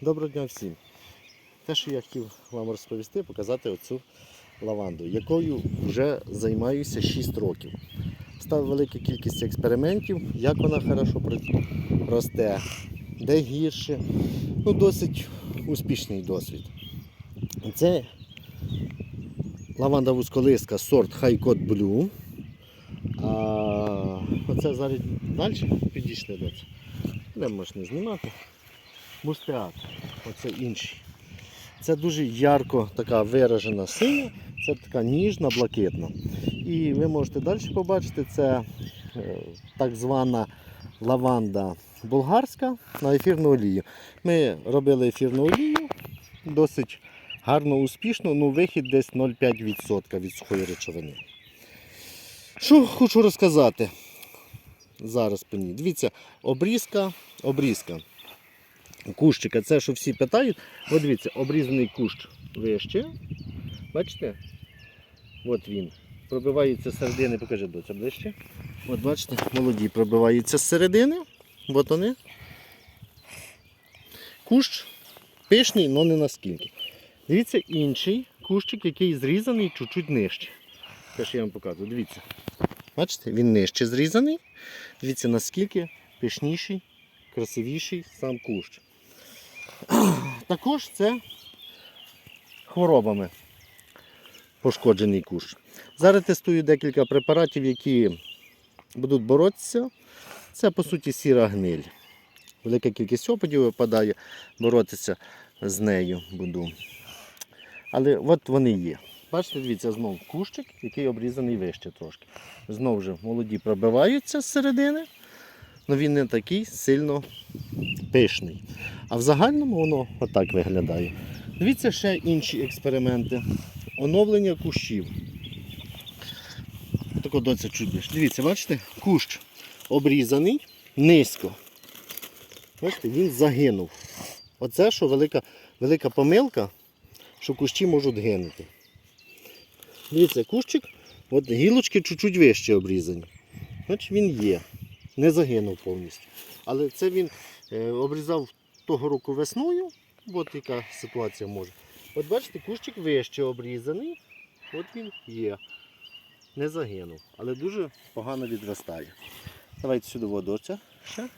Доброго дня всім. Те, що я хотів вам розповісти, показати оцю лаванду, якою вже займаюся 6 років. Став велика кількість експериментів, як вона хорошо росте, де гірше. Ну, досить успішний досвід. Це лаванда вузьколиска сорт Хайкот. А оце зараз далі підійшли. Де можна знімати? Мустеат. Оце інший. Це дуже ярко така виражена синя, це така ніжна, блакитна. І ви можете далі побачити, це е, так звана лаванда болгарська на ефірну олію. Ми робили ефірну олію досить гарно, успішно, ну вихід десь 0,5% від сухої речовини. Що хочу розказати зараз по ній. Дивіться, обрізка, обрізка кущика. Це, що всі питають. От дивіться, обрізаний кущ вище. Бачите? От він. Пробивається з середини, покажи доця ближче. От бачите, молоді пробиваються з середини. От вони. Кущ пишний, але не наскільки. Дивіться, інший кущик, який зрізаний чуть-чуть нижче. Те, що я вам показую. Дивіться. Бачите, він нижче зрізаний. Дивіться, наскільки пишніший, красивіший сам кущ. Також це хворобами пошкоджений кущ. Зараз тестую декілька препаратів, які будуть боротися. Це, по суті, сіра гниль. Велика кількість опадів випадає, боротися з нею буду. Але от вони є. Бачите, дивіться, знов кущик, який обрізаний вище трошки. Знову ж молоді пробиваються з середини, але він не такий сильно пишний. А в загальному воно отак виглядає. Дивіться ще інші експерименти. Оновлення кущів. Тако доця більше. Дивіться, бачите, кущ обрізаний низько. Бачите, він загинув. Оце що велика, велика помилка, що кущі можуть гинути. Дивіться, кущик, от гілочки чуть-чуть вище обрізані. Значить він є. Не загинув повністю. Але це він е, обрізав того року весною. От яка ситуація може. От бачите, кущик вище обрізаний. От він є. Не загинув, але дуже погано відростає. Давайте сюди водоця ще.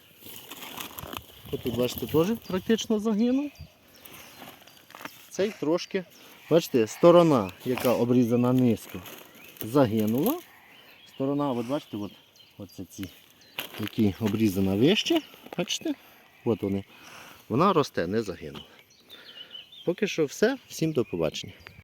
Тут, бачите, теж практично загинув. Цей трошки, бачите, сторона, яка обрізана низько, загинула. Сторона, от бачите, от, оце ці, які обрізана вище, бачите, от вони. Вона росте, не загинула. Поки що все. Всім до побачення.